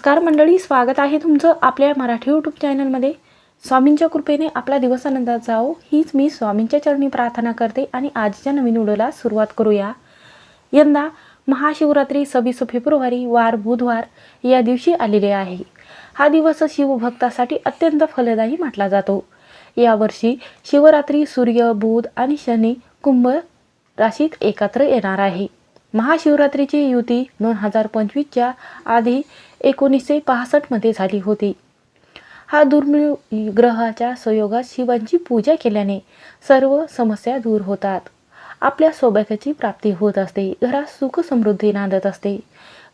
नमस्कार मंडळी स्वागत आहे तुमचं आपल्या मराठी यूट्यूब चॅनलमध्ये स्वामींच्या कृपेने आपला दिवस आनंदात जाओ हीच मी स्वामींच्या चरणी प्रार्थना करते आणि आजच्या नवीन व्हिडिओला सुरुवात करूया. यंदा महाशिवरात्री सव्वीस फेब्रुवारी वार बुधवार या दिवशी आलेले आहे. हा दिवस शिवभक्तासाठी अत्यंत फलदायी म्हटला जातो. यावर्षी शिवरात्री सूर्य बुध आणि शनी कुंभ राशीत एकत्र येणार आहे. महाशिवरात्रीची युती दोन हजार पंचवीसच्या आधी एकोणीसशे पासष्टमध्ये झाली होती. हा दुर्मिळ ग्रहाच्या संयोगात शिवांची पूजा केल्याने सर्व समस्या दूर होतात. आपल्या सौभाग्याची प्राप्ती होत असते. घरात सुख समृद्धी नांदत असते.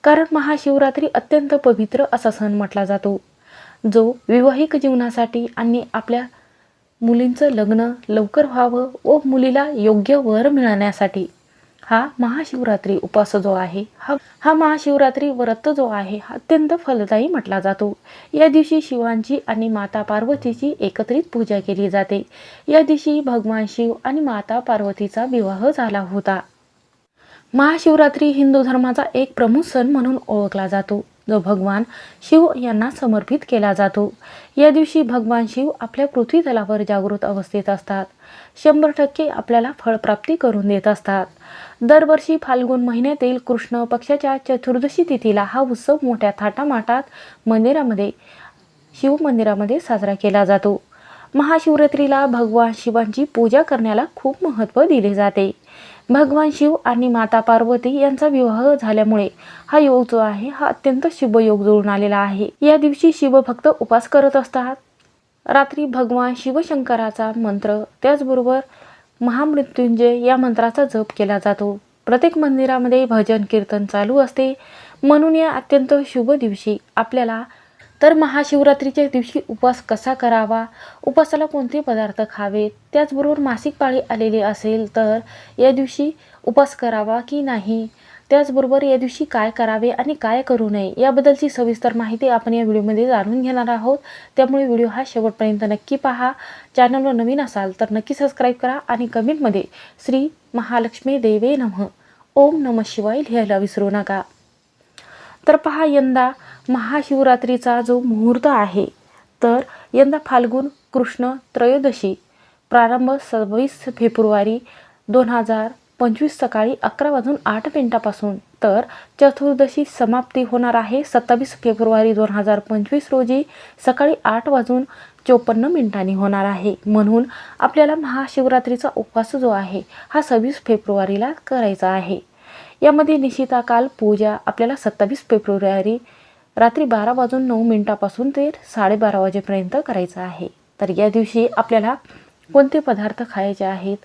कारण महाशिवरात्री अत्यंत पवित्र असा सण म्हटला जातो. जो विवाहिक जीवनासाठी आणि आपल्या मुलींचं लग्न लवकर व्हावं व मुलीला योग्य वर मिळण्यासाठी हा महाशिवरात्री उपास जो आहे. हा हा महाशिवरात्री व्रत जो आहे. हा अत्यंत फलदायी म्हटला जातो. या दिवशी शिवांची आणि माता पार्वतीची एकत्रित पूजा केली जाते. या दिवशी भगवान शिव आणि माता पार्वतीचा विवाह झाला होता. महाशिवरात्री हिंदू धर्माचा एक प्रमुख सण म्हणून ओळखला जातो. जो भगवान शिव यांना समर्पित केला जातो. या दिवशी भगवान शिव आपल्या पृथ्वी तलावर जागृत अवस्थेत असतात. शंभर टक्के आपल्याला फळप्राप्ती करून देत असतात. दरवर्षी फाल्गुन महिन्यातील कृष्ण पक्षाच्या चतुर्दशी तिथीला हा उत्सव मोठ्या थाटामाटात मंदिरामध्ये शिव मंदिरामध्ये साजरा केला जातो. महाशिवरात्रीला भगवान शिवांची पूजा करण्याला खूप महत्त्व दिले जाते. भगवान शिव आणि माता पार्वती यांचा विवाह झाल्यामुळे हा योग जो आहे हा अत्यंत शुभ योग जुळून आलेला आहे. या दिवशी शिवभक्त उपास करत असतात. रात्री भगवान शिवशंकराचा मंत्र त्याचबरोबर महामृत्युंजय या मंत्राचा जप केला जातो. प्रत्येक मंदिरामध्ये भजन कीर्तन चालू असते. म्हणून या अत्यंत शुभ दिवशी आपल्याला तर महाशिवरात्रीच्या दिवशी उपवास कसा करावा? उपवासाला कोणते पदार्थ खावेत? त्याचबरोबर मासिक पाळी आलेली असेल तर या दिवशी उपवास करावा की नाही? त्याचबरोबर या दिवशी काय करावे आणि काय करू नये? याबद्दलची सविस्तर माहिती आपण या व्हिडिओमध्ये जाणून घेणार आहोत. त्यामुळे व्हिडिओ हा शेवटपर्यंत नक्की पहा. चॅनलवर नवीन असाल तर नक्की सबस्क्राईब करा आणि कमेंटमध्ये श्री महालक्ष्मी देवे नमः. ओम नम शिवाय लिहायला विसरू नका. तर पहा यंदा महाशिवरात्रीचा जो मुहूर्त आहे तर यंदा फाल्गुन कृष्ण त्रयोदशी प्रारंभ सव्वीस फेब्रुवारी दोन हजार पंचवीस सकाळी अकरा वाजून आठ मिनिटापासून. तर चतुर्दशी समाप्ती होणार आहे सत्तावीस फेब्रुवारी दोन हजार पंचवीस रोजी सकाळी आठ वाजून चोपन्न मिनिटांनी होणार आहे. म्हणून आपल्याला महाशिवरात्रीचा उपवास जो आहे हा सव्वीस फेब्रुवारीला करायचा आहे. यामध्ये निशिताकाल पूजा आपल्याला सत्तावीस फेब्रुवारी रात्री बारा वाजून नऊ मिनिटापासून ते साडेबारा वाजेपर्यंत करायचं आहे. तर या दिवशी आपल्याला कोणते पदार्थ खायचे आहेत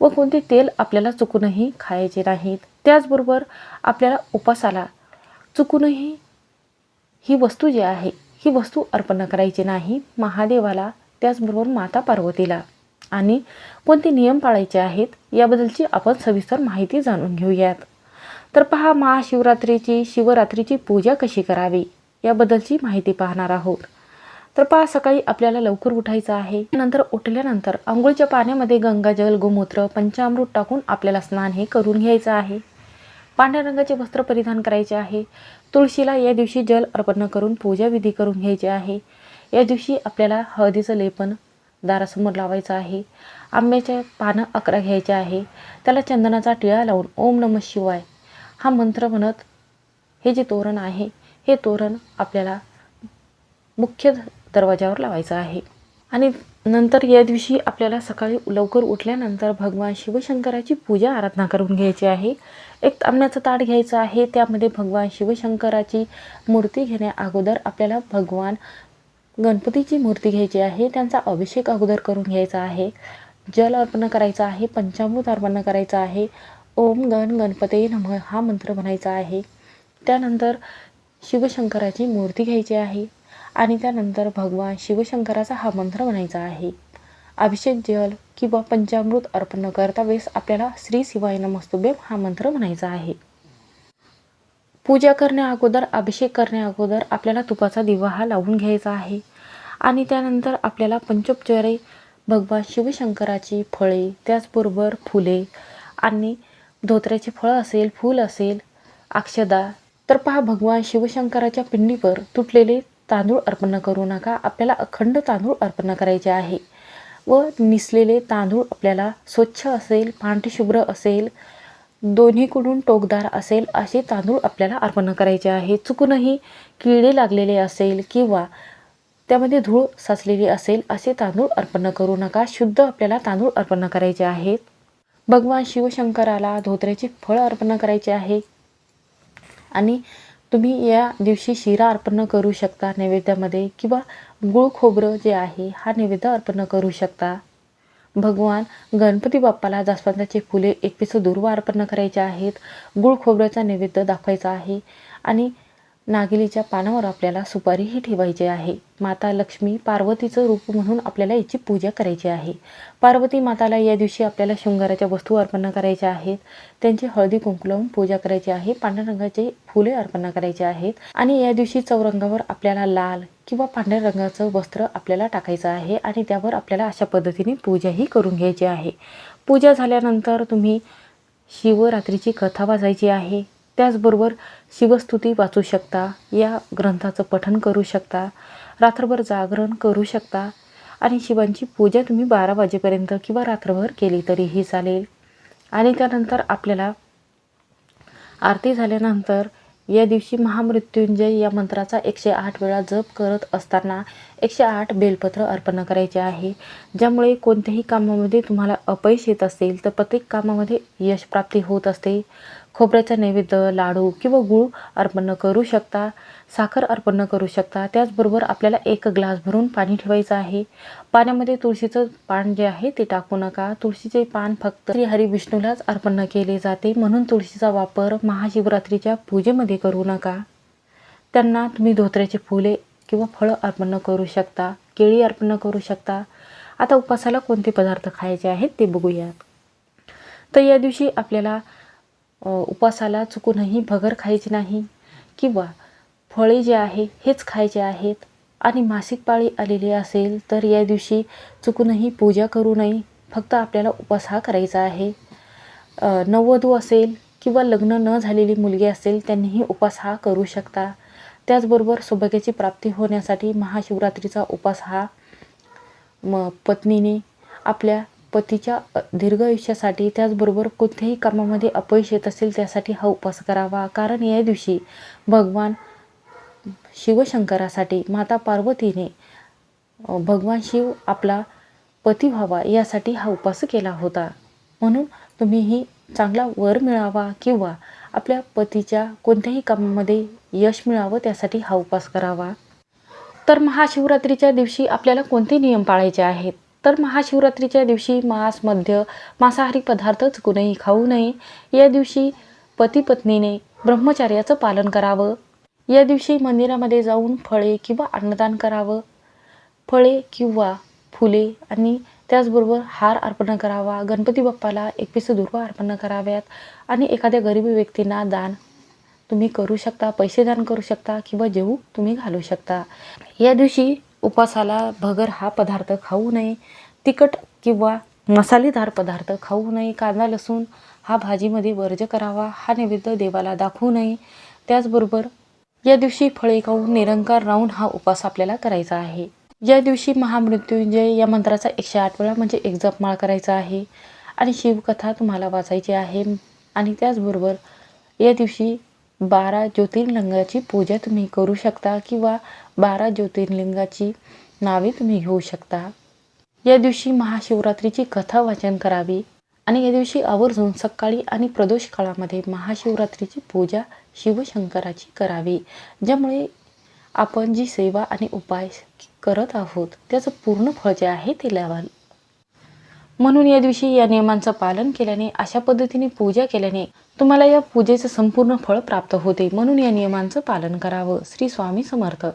व कोणते तेल आपल्याला चुकूनही खायचे नाहीत? त्याचबरोबर आपल्याला उपासाला चुकूनही ही वस्तू जी आहे ही वस्तू अर्पण करायची नाही महादेवाला त्याचबरोबर माता पार्वतीला. आणि कोणते नियम पाळायचे आहेत याबद्दलची आपण सविस्तर माहिती जाणून घेऊयात. तर पहा महाशिवरात्रीची शिवरात्रीची पूजा कशी करावी याबद्दलची माहिती पाहणार आहोत. तर पहा सकाळी आपल्याला लवकर उठायचं आहे. नंतर उठल्यानंतर आंघोळीच्या पाण्यामध्ये गंगाजल गोमूत्र पंचामृत टाकून आपल्याला स्नान हे करून घ्यायचं आहे. पांढऱ्या रंगाचे वस्त्र परिधान करायचे आहे. तुळशीला या दिवशी जल अर्पण करून पूजा विधी करून घ्यायची आहे. या दिवशी आपल्याला हळदीचं लेपन दारासमोर लावायचं आहे. आंब्याचे पानं अकरा घ्यायचे आहे. त्याला चंदनाचा टिळा लावून ओम नम शिवाय हा मंत्र म्हणत हे जे तोरण आहे हे तोरण आपल्याला मुख्य दरवाजावर लावायचं आहे. आणि नंतर या दिवशी आपल्याला सकाळी लवकर उठल्यानंतर भगवान शिवशंकराची पूजा आराधना करून घ्यायची आहे. एक तांब्याचं ताट घ्यायचं आहे. त्यामध्ये भगवान शिवशंकराची मूर्ती घेण्या अगोदर आपल्याला भगवान गणपतीची मूर्ती घ्यायची आहे. त्यांचा अभिषेक अगोदर करून घ्यायचा आहे. जल अर्पण करायचं आहे. पंचामृत अर्पण करायचं आहे. ओम गण गणपते नम हा मंत्र म्हणायचा आहे. त्यानंतर शिवशंकराची मूर्ती घ्यायची आहे आणि त्यानंतर भगवान शिवशंकराचा हा मंत्र म्हणायचा आहे. अभिषेक जल किंवा पंचामृत अर्पण करता वेळेस आपल्याला श्री शिवाय नमस्तुभ्यम हा मंत्र म्हणायचा आहे. पूजा करण्या अगोदर अभिषेक करण्या अगोदर आपल्याला तुपाचा दिवा हा लावून घ्यायचा आहे आणि त्यानंतर आपल्याला पंचोपचारे भगवान शिवशंकराची फळे त्याचबरोबर फुले आणि धोत्र्याचे फळ असेल फूल असेल अक्षदा तर पहा भगवान शिवशंकराच्या पिंडीवर तुटलेले तांदूळ अर्पण करू नका. आपल्याला अखंड तांदूळ अर्पण करायचे आहे. व निसलेले तांदूळ आपल्याला स्वच्छ असेल पांढरशुभ्र असेल दोन्हीकडून टोकदार असेल असे तांदूळ आपल्याला अर्पण करायचे आहे. चुकूनही किडे लागलेले असेल किंवा त्यामध्ये धूळ साचलेली असेल असे तांदूळ अर्पण करू नका. शुद्ध आपल्याला तांदूळ अर्पण करायचे आहेत. भगवान शिवशंकराला धोत्र्याचे फळ अर्पण करायचे आहे. आणि तुम्ही या दिवशी शिरा अर्पण करू शकता नैवेद्यामध्ये किंवा गुळ खोबरं जे आहे हा नैवेद्य अर्पण करू शकता. भगवान गणपती बाप्पाला जास्वंदाचे फुले एक दुर्वा अर्पण करायचे आहेत. गुळ खोबऱ्याचा नैवेद्य दाखवायचा आहे. आणि नागिलीच्या पानावर आपल्याला सुपारीही ठेवायची आहे. माता लक्ष्मी पार्वतीचं रूप म्हणून आपल्याला याची पूजा करायची आहे. पार्वती माताला या दिवशी आपल्याला शृंगाराच्या वस्तू अर्पण करायच्या आहेत. त्यांची हळदी कुंकू लावून पूजा करायची आहे. पांढऱ्या रंगाचे फुले अर्पण करायचे आहेत. आणि या दिवशी चौरंगावर आपल्याला लाल किंवा पांढऱ्या रंगाचं वस्त्र आपल्याला टाकायचं आहे आणि त्यावर आपल्याला अशा पद्धतीने पूजाही करून घ्यायची आहे. पूजा झाल्यानंतर तुम्ही शिवरात्रीची कथा वाचायची आहे. त्याचबरोबर शिवस्तुती वाचू शकता या ग्रंथाचं पठन करू शकता रात्रभर जागरण करू शकता आणि शिवांची पूजा तुम्ही बारा वाजेपर्यंत किंवा रात्रभर केली तरीही चालेल. आणि त्यानंतर आपल्याला आरती झाल्यानंतर या दिवशी महामृत्युंजय या मंत्राचा एकशे आठ वेळा जप करत असताना एकशे आठ बेलपत्र अर्पण करायचे आहे. ज्यामुळे कोणत्याही कामामध्ये तुम्हाला अपयश येत असेल तर प्रत्येक कामामध्ये यश प्राप्ती होत असते. खोबऱ्याचा नैवेद्य लाडू किंवा गूळ अर्पण करू शकता साखर अर्पण करू शकता. त्याचबरोबर आपल्याला एक ग्लास भरून पाणी ठेवायचं आहे. पाण्यामध्ये तुळशीचं पान जे आहे ते टाकू नका. तुळशीचे पान फक्त श्री विष्णूलाच अर्पण केले जाते. म्हणून तुळशीचा वापर महाशिवरात्रीच्या पूजेमध्ये करू नका. त्यांना तुम्ही धोत्र्याचे फुले किंवा फळं अर्पण करू शकता केळी अर्पण करू शकता. आता उपासाला कोणते पदार्थ खायचे आहेत ते बघूयात. तर या दिवशी आपल्याला उपासाला चुकूनही भगर खायची नाही किंवा फळे जे आहे हेच खायचे आहेत. आणि मासिक पाळी आलेली असेल तर या दिवशी चुकूनही पूजा करू नये. फक्त आपल्याला उपास हा करायचा आहे. नववधू असेल किंवा लग्न न झालेली मुलगी असेल त्यांनीही उपास हा करू शकता. त्याचबरोबर सौभाग्याची प्राप्ती होण्यासाठी महाशिवरात्रीचा उपास हा म पत्नीने आपल्या पतीच्या दीर्घ आयुष्यासाठी त्याचबरोबर कोणत्याही कामामध्ये अपयश येत असेल त्यासाठी हा उपास करावा. कारण या दिवशी भगवान शिवशंकरासाठी माता पार्वतीने भगवान शिव आपला पती व्हावा यासाठी हा उपास केला होता. म्हणून तुम्हीही चांगला वर मिळावा किंवा आपल्या पतीच्या कोणत्याही कामामध्ये यश मिळावं त्यासाठी हा उपास करावा. तर महाशिवरात्रीच्या दिवशी आपल्याला कोणते नियम पाळायचे आहेत? तर महाशिवरात्रीच्या दिवशी मांस मध्य मांसाहारी पदार्थ चुकूनही खाऊ नये. या दिवशी पती पत्नीने ब्रह्मचार्याचं पालन करावं. या दिवशी मंदिरामध्ये जाऊन फळे किंवा अन्नदान करावं. फळे किंवा फुले आणि त्याचबरोबर हार अर्पण करावा. गणपती बाप्पाला एकवीस पिस दुर्वा अर्पण कराव्यात आणि एखाद्या गरीब व्यक्तींना दान तुम्ही करू शकता पैसे दान करू शकता किंवा जेवू तुम्ही घालू शकता. या दिवशी उपासाला भगर हा पदार्थ खाऊ नये. तिखट किंवा मसालेदार पदार्थ खाऊ नये. कांदा लसूण हा भाजीमध्ये वर्ज करावा. हा नैवेद्य देवाला दाखवू नये. त्याचबरोबर या दिवशी फळे खाऊन निरंकार राहून हा उपास आपल्याला करायचा आहे. या दिवशी महामृत्युंजय या मंत्राचा एकशे आठ वेळा म्हणजे एक जपमाळ करायचा आहे. आणि शिवकथा तुम्हाला वाचायची आहे. आणि त्याचबरोबर या दिवशी बारा ज्योतिर्लिंगाची पूजा तुम्ही करू शकता किंवा बारा ज्योतिर्लिंगाची नावे तुम्ही घेऊ शकता. या दिवशी महाशिवरात्रीची कथा वाचन करावी. आणि या दिवशी आवर्जून सकाळी आणि प्रदोष काळामध्ये महाशिवरात्रीची पूजा शिवशंकराची करावी ज्यामुळे आपण जी सेवा आणि उपाय करत आहोत त्याचं पूर्ण फळ जे आहे ते लावाल. म्हणून या दिवशी या नियमांचं पालन केल्याने अशा पद्धतीने पूजा केल्याने तुम्हाला या पूजेचं संपूर्ण फळ प्राप्त होते. म्हणून या नियमांचं पालन करावं. श्री स्वामी समर्थ.